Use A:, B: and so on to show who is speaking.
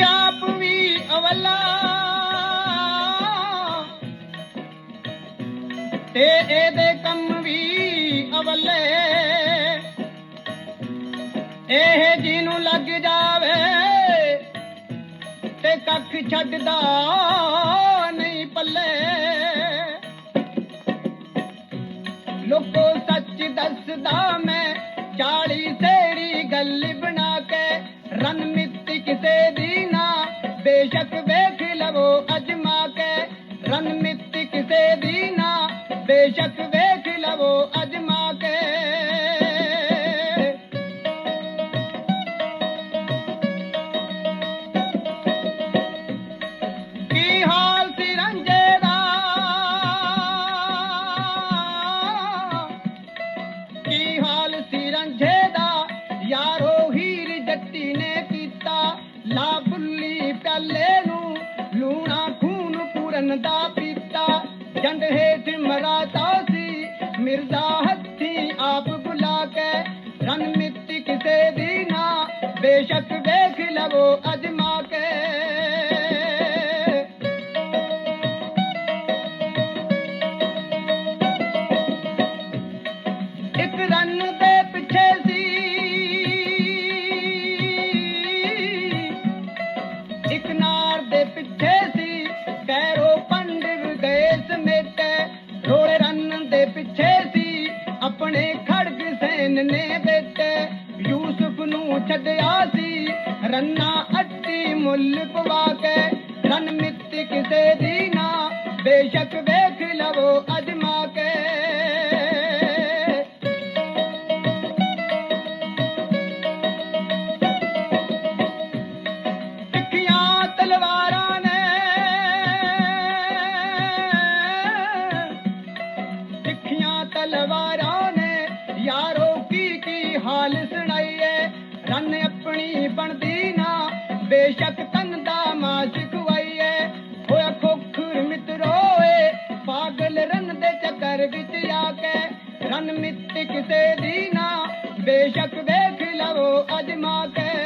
A: ਆਪ ਵੀ ਅਵਲਾ। ਤੇ ਇਹਦੇ ਕੰਮ ਵੀ ਅਵਲੇ। ਇਹ ਜਿਹਨੂੰ ਲੱਗ ਜਾਵੇ ਤੇ ਕੱਖ ਛੱਡਦਾ ਨਹੀਂ ਪੱਲੇ। ਲੋਕੋ ਸੱਚ ਦੱਸਦਾ ਮੈਂ 40 ਤੇਰੀ ਗੱਲ। ਬੇਸ਼ੱਕ ਵੇਖ ਲਵੋ ਅਜਮਾ ਕੇ ਰਨ ਕਿਸੇ ਦੀ ਨਾ। ਬੇਸ਼ੱਕ ਵੇਖ ਲਵੋ ਅਜਮਾ ਕੇ। ਕੀ ਹਾਲ ਸੀ ਰੰਜੇ ਦਾ? ਕੀ ਹਾਲ ਸੀ ਰੰਜੇ ਦਾ? ਯਾਰੋ ਹੀਰ ਜੱਟੀ ਨੇ ਕੀਤਾ ਲਾਭ ਪੂਰਨ ਦਾ ਪੀਤਾ, ਜੰਡ ਹੇਠ ਮਰਾਤਾ ਸੀ ਮਿਰਜ਼ਾ ਹੱਥੀ ਆਪ ਬੁਲਾ ਕੇ ਰਨ ਮਿੱਤੀ ਕਿਸੇ ਦੀ ਨਾ, ਬੇਸ਼ੱਕ ਵੇਖ ਲਵੋ ਅਜਮਾ ਕੇ ਦੇ ਪਿੱਛੇ ਸੀ, ਆਪਣੇ ਖੜਗ ਸੈਨ ਨੇ ਬੇਟੇ ਯੂਸਫ ਨੂੰ ਛੱਡਿਆ ਸੀ, ਰੰਨਾ ਅੱਟੀ ਮੁੱਲ ਪਵਾ ਕੇ। ਰਨ ਮਿੱਤੀ ਕਿਸੇ ਦੀ ਨਾ, ਬੇਸ਼ੱਕ ਵੇਖ ਲਵੋ ਅਜਮਾ ਤਲਵਾਰਾਂ ਨੇ ਯਾਰੋ ਕੀ ਕੀ ਹਾਲ ਸੁਣਾਈਏ ਰਨ ਆਪਣੀ ਬਣਦੀ ਨਾ, ਬੇਸ਼ੱਕ ਤਨ ਦਾ ਮਾਸ ਖਵਾਈਏ ਹੋਇਆ ਖੋਖਰ ਮਿੱਤਰੋਏ ਪਾਗਲ ਰਨ ਦੇ ਚੱਕਰ ਵਿੱਚ ਆ ਕੇ। ਰਨ ਮਿੱਤ ਕਿਸੇ ਦੀ ਨਾ, ਬੇਸ਼ੱਕ ਵੇਖ ਲਵੋ ਅਜਮਾ ਕੇ।